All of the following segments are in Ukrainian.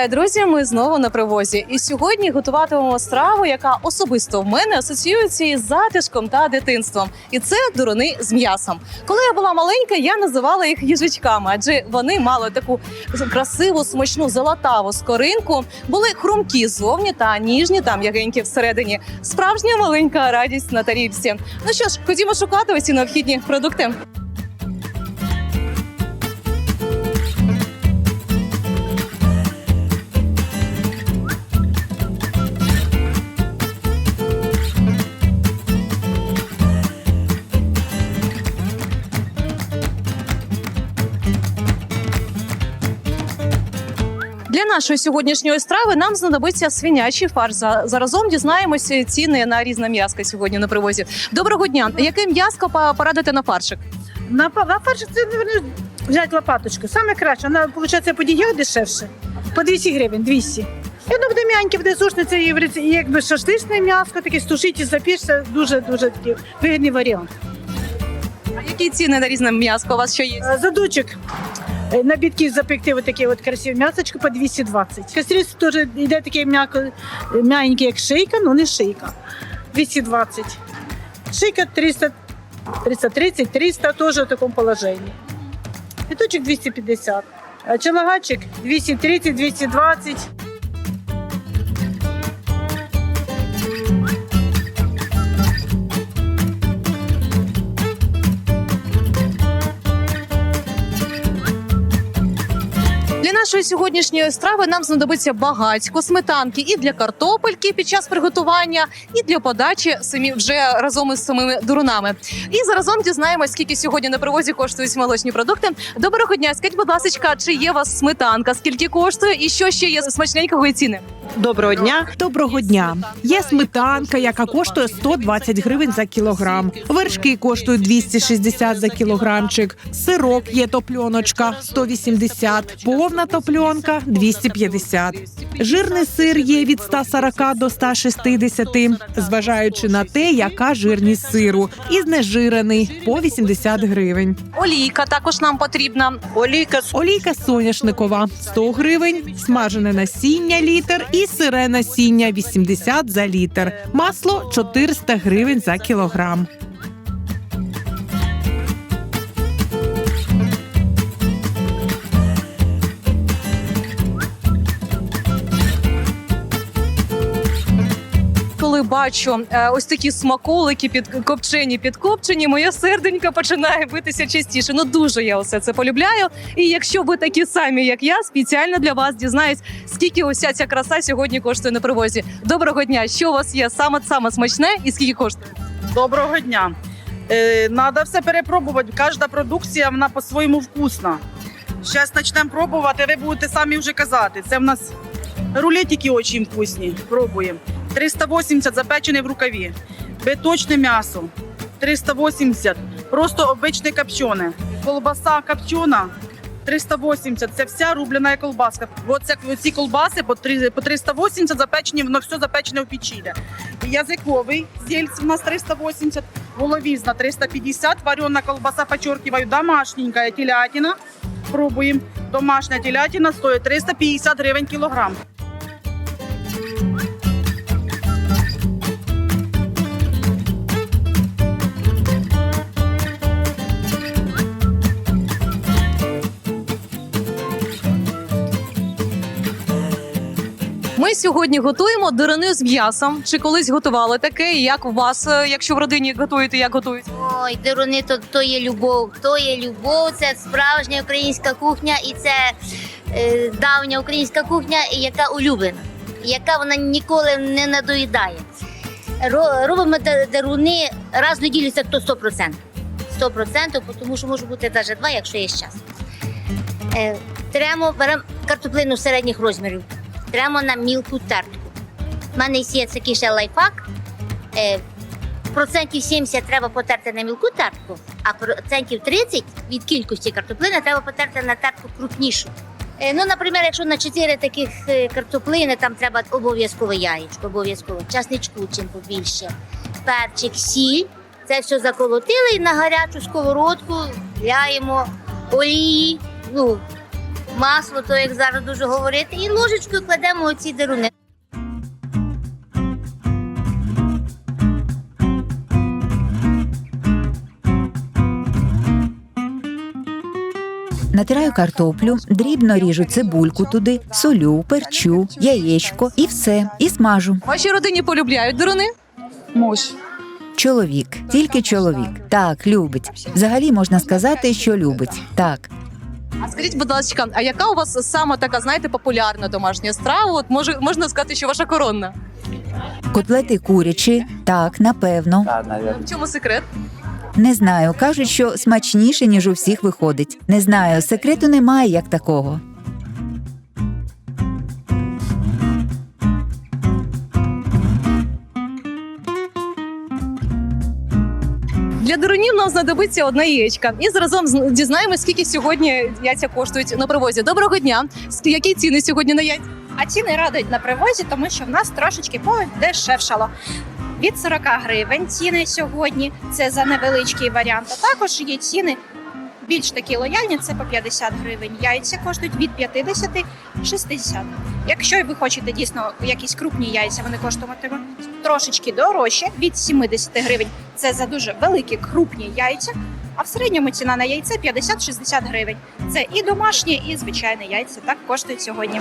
Вітаю, друзі! Ми знову на привозі. І сьогодні готуватимемо страву, яка особисто в мене асоціюється із затишком та дитинством. І це дуруни з м'ясом. Коли я була маленька, я називала їх їжачками, адже вони мали таку красиву, смачну золотаву скоринку, були хрумкі ззовні та ніжні та м'ягенькі всередині. Справжня маленька радість на тарілці. Ну що ж, ходімо шукати усі необхідні продукти. Нашої сьогоднішньої страви нам знадобиться свинячий фарш. Заразом дізнаємося ціни на різне м'яско сьогодні на привозі. Доброго дня! Яке м'яско порадите на фаршик? На, на фарш це взяти лопаточку. Саме краще. Вона, виходить, по діях дешевше. По 200 гривень, 200. І воно буде м'яньке, буде сушне, це і, якби шашличне м'ясо, таке стушить і запіч, це дуже-дуже такий вигідний варіант. А які ціни на різне м'яско у вас що є? Е, Задучок. Е, запекти вот таке от красиве м'ясочки по 220. Кастрюльці теж йде таке м'яко, е, м'ягеньке, як шийка, але не шийка. 220. Шийка 300, 330, 300 теж в такому положенні. Піточок 250. А чалагачик 230, 220. Нашої сьогоднішньої страви нам знадобиться багатько сметанки і для картопельки під час приготування, і для подачі самі вже разом із самими дурунами. І заразом дізнаємось, скільки сьогодні на привозі коштують молочні продукти. Доброго дня, скажіть, будь ласка, чи є у вас сметанка? Скільки коштує, і що ще є смачненького і ціни? Доброго дня. Доброго дня. Є сметанка, яка коштує 120 гривень за кілограм. Вершки коштують 260 за кілограмчик. Сирок є топльоночка 180, повна топльонка 250. Жирний сир є від 140 до 160, зважаючи на те, яка жирність сиру, і знежирений по 80 гривень. Олійка також нам потрібна. Олійка олійка соняшникова 100 гривень, смажене насіння літр і сире насіння 80 за літр. Масло 400 гривень за кілограм. Коли бачу е, ось такі смаколики під копчені, підкопчені, моє серденько починає битися частіше. Ну дуже я усе це полюбляю. І якщо ви такі самі, як я, спеціально для вас дізнаюсь, скільки уся ця краса сьогодні коштує на привозі. Доброго дня! Що у вас є саме саме смачне і скільки коштує? Доброго дня. Е, надо все перепробувати. Кожна продукція вона по-своєму вкусна. Зараз почнемо пробувати, ви будете самі вже казати. Це в нас рулетики дуже вкусні. Пробуємо. 380 запечене в рукаві. Биточне м'ясо. 380. Просто обичне копчене. Колбаса копчена. 380. Це вся рублена колбаска. Оце, ці колбаси по 380 запечені, воно все запечене в печі. Язиковий зельц у нас 380, головізна 350, варена колбаса, подчеркиваю, домашненькая телятина. Пробуємо. Домашня телятина стоїть 350 гривень кілограм. Ми сьогодні готуємо дирини з м'ясом. Чи колись готували таке? Як у вас, е, якщо в родині готуєте, як готують? Ой, деруни, то, то є любов. То є любов, це справжня українська кухня, і це е, давня українська кухня, яка улюблена, яка вона ніколи не надоїдає. Ро- Робимо де- деруни раз в неділю, це то 100%. 100%, тому що може бути навіть два, якщо є час. Е, беремо картоплину середніх розмірів, тремо на мілку тертку. У мене є такий ще лайфхак. Е, процентів 70 треба потерти на мілку тертку, а процентів 30 від кількості картоплини треба потерти на тертку крупнішу. Е, Ну, наприклад, якщо на 4 таких е, картоплини, там треба обов'язково яєчко, обов'язково часничку чим побільше, перчик, сіль. Це все заколотили і на гарячу сковородку ляємо олії, ну, масло, то як зараз дуже говорити, і ложечкою кладемо оці деруни. Натираю картоплю, дрібно ріжу цибульку туди, солю, перчу, яєчко і все, і смажу. В Вашій родині полюбляють деруни? Муж. Чоловік, тільки чоловік. Так, любить. Взагалі можна сказати, що любить. Так. А скажіть, будь ласка, а яка у вас саме така, знаєте, популярна домашня страва? От може можна сказати, що ваша коронна? Котлети курячі, так, напевно. В чому секрет? Не знаю. Кажуть, що смачніше, ніж у всіх виходить. Не знаю, секрету немає як такого. Знадобиться одна яєчка. І заразом з- дізнаємось, скільки сьогодні яйця коштують на привозі. Доброго дня! Які ціни сьогодні на яйця? А ціни радують на привозі, тому що в нас трошечки подешевшало. Від 40 гривень ціни сьогодні. Це за невеличкий варіант. А також є ціни більш такі лояльні. Це по 50 гривень. Яйця коштують від 50 60. Якщо ви хочете дійсно якісь крупні яйця, вони коштуватимуть трошечки дорожче від 70 гривень. Це за дуже великі крупні яйця. А в середньому ціна на яйце 50-60 гривень. Це і домашні, і звичайні яйця. Так коштують сьогодні.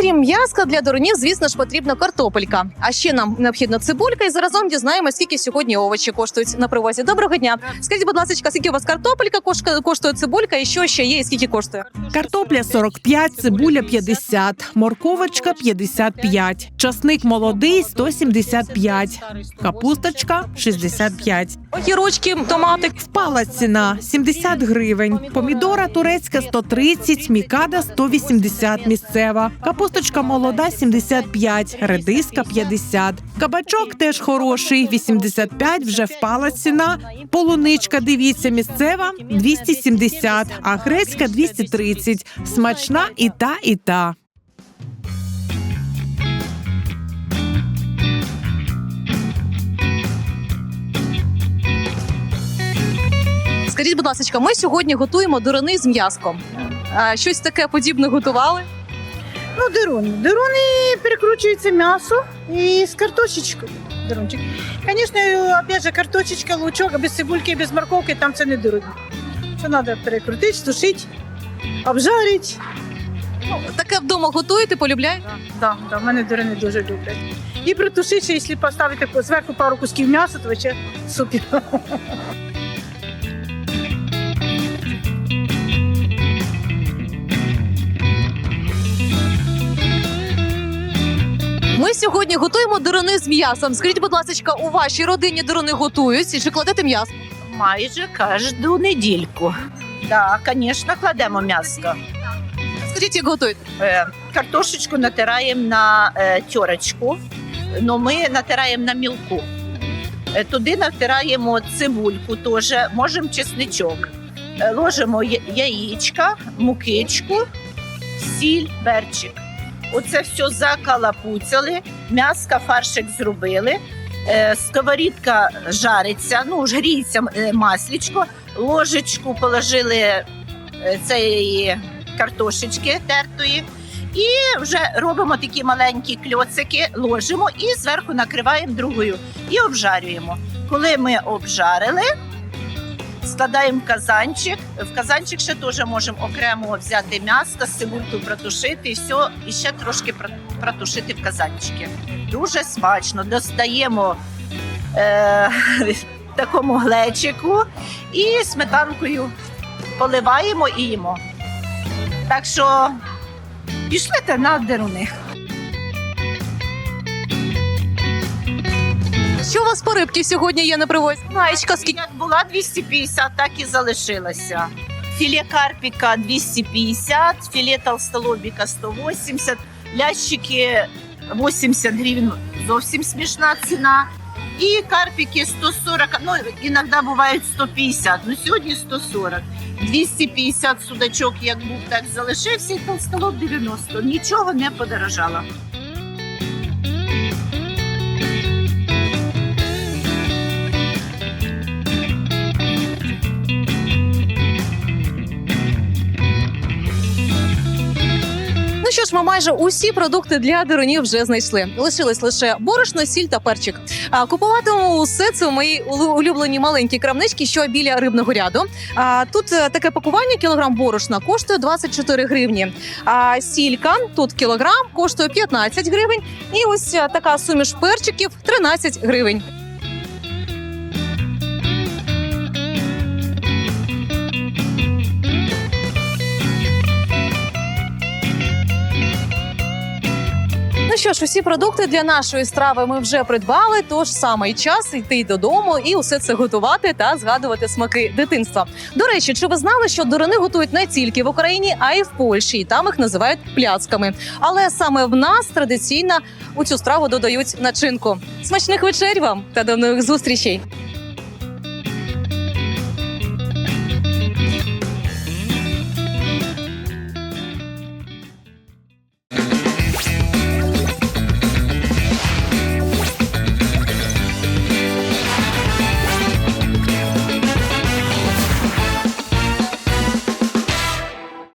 Окрім м'яска, для дурунів, звісно ж, потрібна картопелька. А ще нам необхідна цибулька, і заразом дізнаємось, скільки сьогодні овочі коштують на привозі. Доброго дня! Скажіть, будь ласка, скільки у вас картопелька кош- коштує цибулька, і що ще є, і скільки коштує? Картопля 45, цибуля 50, морковочка 55, часник молодий 175, капусточка 65. Огірочки, томати. Впала ціна 70 гривень. Помідора турецька 130, мікада 180 місцева. Капусточка молода 75, редиска 50. Кабачок теж хороший 85, вже впала ціна. Полуничка, дивіться, місцева 270, а грецька 230. Смачна і та, і та. Скажіть, будь ласка, ми сьогодні готуємо дуруни з м'яском. Щось таке подібне готували? Ну, деруни. Деруни перекручується м'ясо і з картошечкою. Дерунчик. Звісно, опять же, картошечка, лучок, а без цибульки, без морковки, там це не деруни. Це треба перекрутити, стушити, обжарити. Таке вдома готуєте, полюбляєте? Да, да, в мене деруни дуже люблять. І притушити, якщо поставити зверху пару кусків м'яса, то ще супер. сьогодні готуємо дуруни з м'ясом. Скажіть, будь ласка, у вашій родині дуруни готують і чи кладете м'ясо? Майже кожну недільку. Так, звісно, кладемо м'ясо. Скажіть, як готуєте? Е, картошечку натираємо на е, тьорочку, але ми натираємо на мілку. Е, туди натираємо цибульку теж, можемо чесничок. Е, ложимо я- яєчка, мукичку, сіль, перчик. Оце все закалапуцяли, м'яска, фаршик зробили. Е, сковорідка жариться, ну ж гріється е, маслічко, ложечку положили е, цієї картошечки тертої. І вже робимо такі маленькі кльоцики, ложимо і зверху накриваємо другою і обжарюємо. Коли ми обжарили, складаємо казанчик. В казанчик ще теж можемо окремо взяти м'ясо, з протушити і все, і ще трошки протушити в казанчики. Дуже смачно. Достаємо е, такому глечику і сметанкою поливаємо і їмо. Так що пішли на деруни. Що у вас по рибки сьогодні є на привозі? Гаєчка, скільки? Як була 250, так і залишилася. Філе карпіка 250, філе толстолобіка 180, лящики 80 гривень зовсім смішна ціна. І карпики 140, ну іноді бувають 150, ну сьогодні 140. 250 судачок, як був, так залишився, і толстолоб 90. Нічого не подорожало. Що ж, ми майже усі продукти для дирунів вже знайшли. Лишилось лише борошно, сіль та перчик. А купуватимемо усе це у моїй улю- улюбленій маленькій крамничці, що біля рибного ряду. А тут е, таке пакування кілограм борошна коштує 24 гривні. А сілька тут кілограм коштує 15 гривень. І ось е, така суміш перчиків 13 гривень. Що ж, усі продукти для нашої страви ми вже придбали. Тож саме час йти додому і усе це готувати та згадувати смаки дитинства. До речі, чи ви знали, що дурини готують не тільки в Україні, а й в Польщі, і там їх називають пляцками. Але саме в нас традиційно у цю страву додають начинку. Смачних вечер вам та до нових зустрічей!